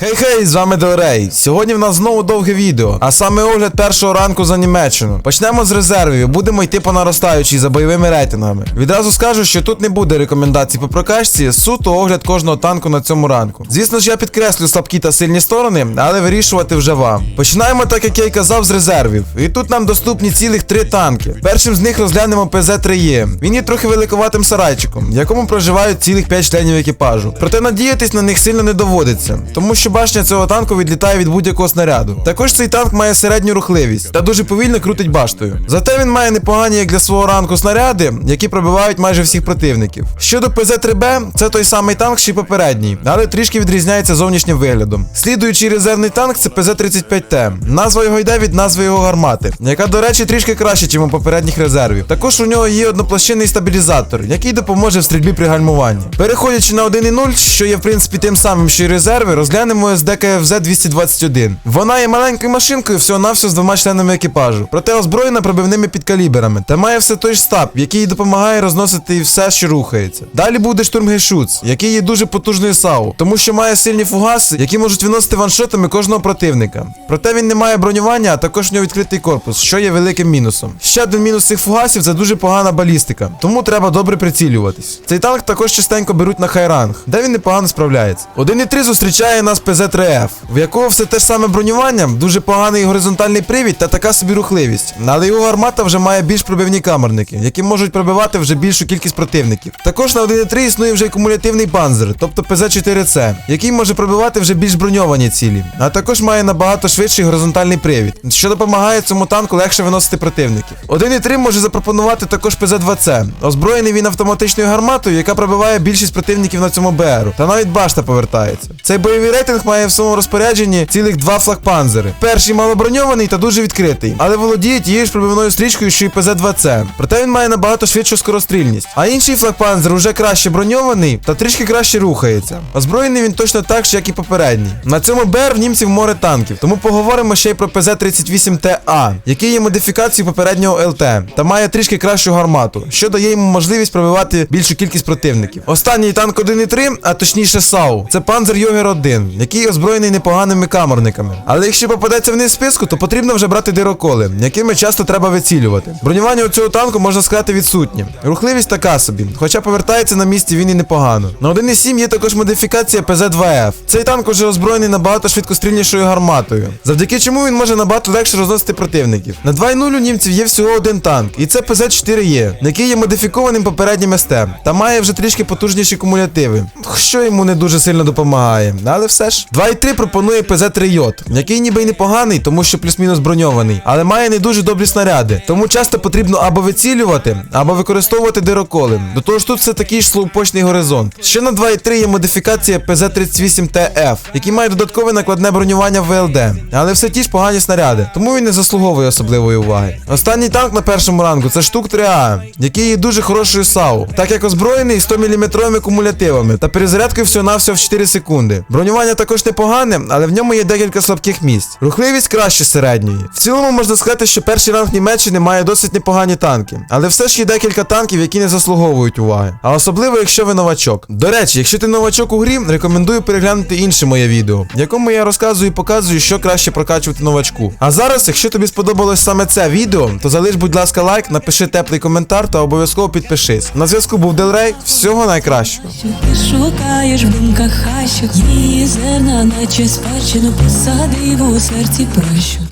Хей-хей, з вами Делрей. Сьогодні в нас знову довге відео, а саме огляд першого ранку за Німеччину. Почнемо з резервів, будемо йти по наростаючій за бойовими рейтингами. Відразу скажу, що тут не буде рекомендацій по прокачці, суто огляд кожного танку на цьому ранку. Звісно ж, я підкреслю слабкі та сильні сторони, але вирішувати вже вам. Починаємо, так як я й казав, з резервів. І тут нам доступні цілих три танки. Першим з них розглянемо ПЗ-3Е. Він є трохи великоватим сарайчиком, в якому проживають цілих 5 членів екіпажу. Проте надіятись на них сильно не доводиться, тому що башня цього танку відлітає від будь-якого снаряду. Також цей танк має середню рухливість та дуже повільно крутить баштою. Зате він має непогані як для свого ранку снаряди, які пробивають майже всіх противників. Щодо ПЗ-3Б, це той самий танк, що й попередній, але трішки відрізняється зовнішнім виглядом. Слідуючий резервний танк це ПЗ-35Т. Назва його йде від назви його гармати, яка, до речі, трішки краще, ніж у попередніх резервів. Також у нього є одноплощинний стабілізатор, який допоможе в стрільбі при гальмуванні. Переходячи на 1.0, що є в принципі тим самим, що й резерви, розглянемо СД КФЗ 221. Вона є маленькою машинкою всього-навсього з двома членами екіпажу, проте озброєна пробивними підкаліберами та має все той ж стаб, який допомагає розносити все, що рухається. Далі буде штурмгешуц, який є дуже потужною САУ, тому що має сильні фугаси, які можуть виносити ваншотами кожного противника. Проте він не має бронювання, а також у нього відкритий корпус, що є великим мінусом. Ще один мінус цих фугасів це дуже погана балістика, тому треба добре прицілюватись. Цей танк також частенько беруть на хайранг, де він непогано справляється. 1.3 зустрічає нас ПЗ-3Ф, в якого все те ж саме бронювання, дуже поганий горизонтальний привід та така собі рухливість. Але його гармата вже має більш пробивні камерники, які можуть пробивати вже більшу кількість противників. Також на 1.3 існує вже кумулятивний панзер, тобто ПЗ-4С, який може пробивати вже більш броньовані цілі, а також має набагато швидший горизонтальний привід, що допомагає цьому танку легше виносити противників. 1.3 може запропонувати також ПЗ-2С. Озброєний він автоматичною гарматою, яка пробиває більшість противників на цьому БРу, та навіть башта повертається. Цей бойовий рейтинг має в своєму розпорядженні цілих два флагпанзери. Перший малоброньований та дуже відкритий, але володіє тією ж пробивною стрічкою, що й ПЗ-2С. Проте він має набагато швидшу скорострільність. А інший флагпанзер уже краще броньований та трішки краще рухається. Озброєний він точно так ж, як і попередній. На цьому БР в німців море танків, тому поговоримо ще й про ПЗ-38ТА, який є модифікацією попереднього ЛТ та має трішки кращу гармату, що дає йому можливість пробивати більшу кількість противників. Останній танк 1.3, а точніше САУ, це Панзер Йогер 1, який озброєний непоганими камерниками. Але якщо попадеться вниз списку, то потрібно вже брати дироколи, якими часто треба вицілювати. Бронювання у цього танку можна сказати відсутнє. Рухливість така собі, хоча повертається на місці він і непогано. На 1.7 є також модифікація ПЗ-2Ф. Цей танк уже озброєний набагато швидкострільнішою гарматою, завдяки чому він може набагато легше розносити противників. На 2.0 у німців є всього один танк, і це ПЗ-4Е, який є модифікованим попереднім СТ, та має вже трішки потужніші кумулятиви, що йому не дуже сильно допомагає, але все ж. 2.3 пропонує ПЗ-3 Йот, який ніби й непоганий, тому що плюс-мінус броньований, але має не дуже добрі снаряди. Тому часто потрібно або вицілювати, або використовувати дироколи. До того ж тут все такий ж слоупочний горизонт. Ще на 2.3 є модифікація ПЗ-38ТФ, який має додаткове накладне бронювання в ВЛД, але все ті ж погані снаряди, тому він не заслуговує особливої уваги. Останній танк на першому ранку це штук 3А, який є дуже хорошою САУ, так як озброєний 100 мм кумулятивами та перезарядкою всього-навсього в 4 секунди. Бронювання також непогане, але в ньому є декілька слабких місць. Рухливість краще середньої. В цілому можна сказати, що перший ранг Німеччини має досить непогані танки, але все ж є декілька танків, які не заслуговують уваги. А особливо, якщо ви новачок. До речі, якщо ти новачок у грі, рекомендую переглянути інше моє відео, в якому я розказую і показую, що краще прокачувати новачку. А зараз, якщо тобі сподобалось саме це відео, то залиш, будь ласка, лайк, напиши теплий коментар та обов'язково підпишись. На зв'язку був Делрей. Всього найкращого. Що ти шукаєш в думках хащах Її зерна, наче спадщину посадив у серці прощу